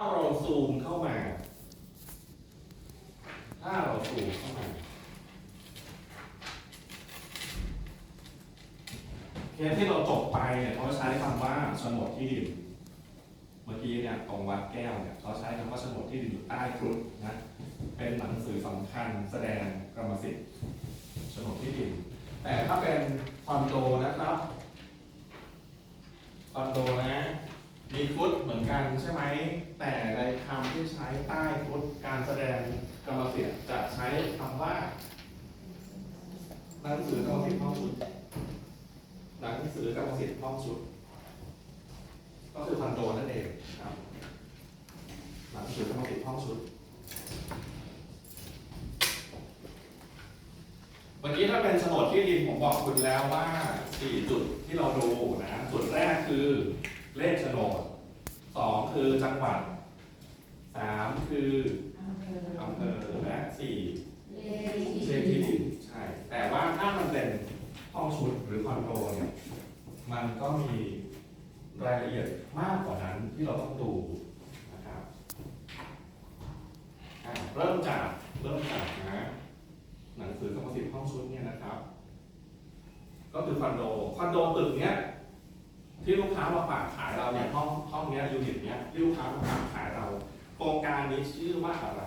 ถ้าเราซูมเข้ามา ถ้าเราซูมเข้ามา เคสที่เราจบไปเนี่ยเขาใช้คำว่าโฉนดที่ดิน เมื่อกี้เนี่ยตรงวัดแก้วเนี่ยเขาใช้คำว่าโฉนดที่ดินอยู่ใต้กรุดนะ เป็นหนังสือสำคัญแสดงกรรมสิทธิ์โฉนดที่ดิน แต่ถ้าเป็นคอนโดนะครับ คอนโดนะ มีฟุตเหมือนกันใช่ไหม แต่ในคำที่ใช้ใต้ฟุตการแสดงกรรมสิทธิ์จะใช้คำว่า หนังสือกรรมสิทธิ์ห้องชุด หนังสือกรรมสิทธิ์ห้องชุด ก็คือคอนโดนั่นเองครับ หนังสือกรรมสิทธิ์ห้องชุดวันนี้ถ้าเป็นโฉนดที่ดินผมบอกคุณแล้วว่าสี่จุดที่เราดูนะ จุดแรกคือ เลขโฉนดสองคือจังหวัดสามคืออำเภอและสี่เลขที่ดินใช่ แต่ว่าถ้ามันเป็นห้องชุดหรือคอนโดเนี่ยมันก็มีรายละเอียดมากกว่านั้นที่เราต้องดูนะครับอะเริ่มจากเริ่มจากนะหนังสือกรรมสิทธิ์ห้องชุดเนี่ยนะครับ ก็คือคอนโดคอนโดตึกเนี้ย ที่ลูกค้ามาฝากขายเราเนี่ยห้องห้องเนี้ยยูนิตเนี้ยที่ลูกค้ามาฝากขายเรา โครงการนี้ชื่อว่าอะไร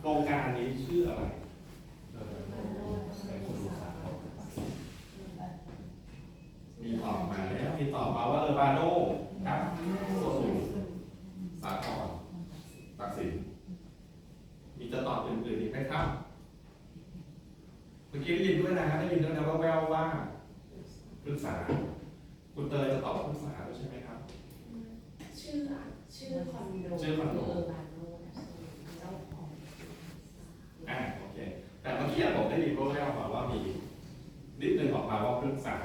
โครงการนี้ชื่ออะไรเออให้คุณลูกค้ามีตอบมาแล้วมีตอบมาว่าเออบาโน่ครับโซสูสาทรตักสินมีจะตอบอื่นๆอีกไหมครับ มื่อกี้ได้ยินด้วยนะได้ยินด้วยนะว่าแววว่าปรึกษา คุณเตยจะตอบว่าปรึกษาด้วยใช่ไหมครับ ชื่ออะชื่อคอนโดชื่อคอนโด เบาโนนะเจ้าของอ่าโอเค แต่เมื่อกี้ผมได้ยินแววๆมาว่ามีนิดนึงออกมาว่าปรึกษา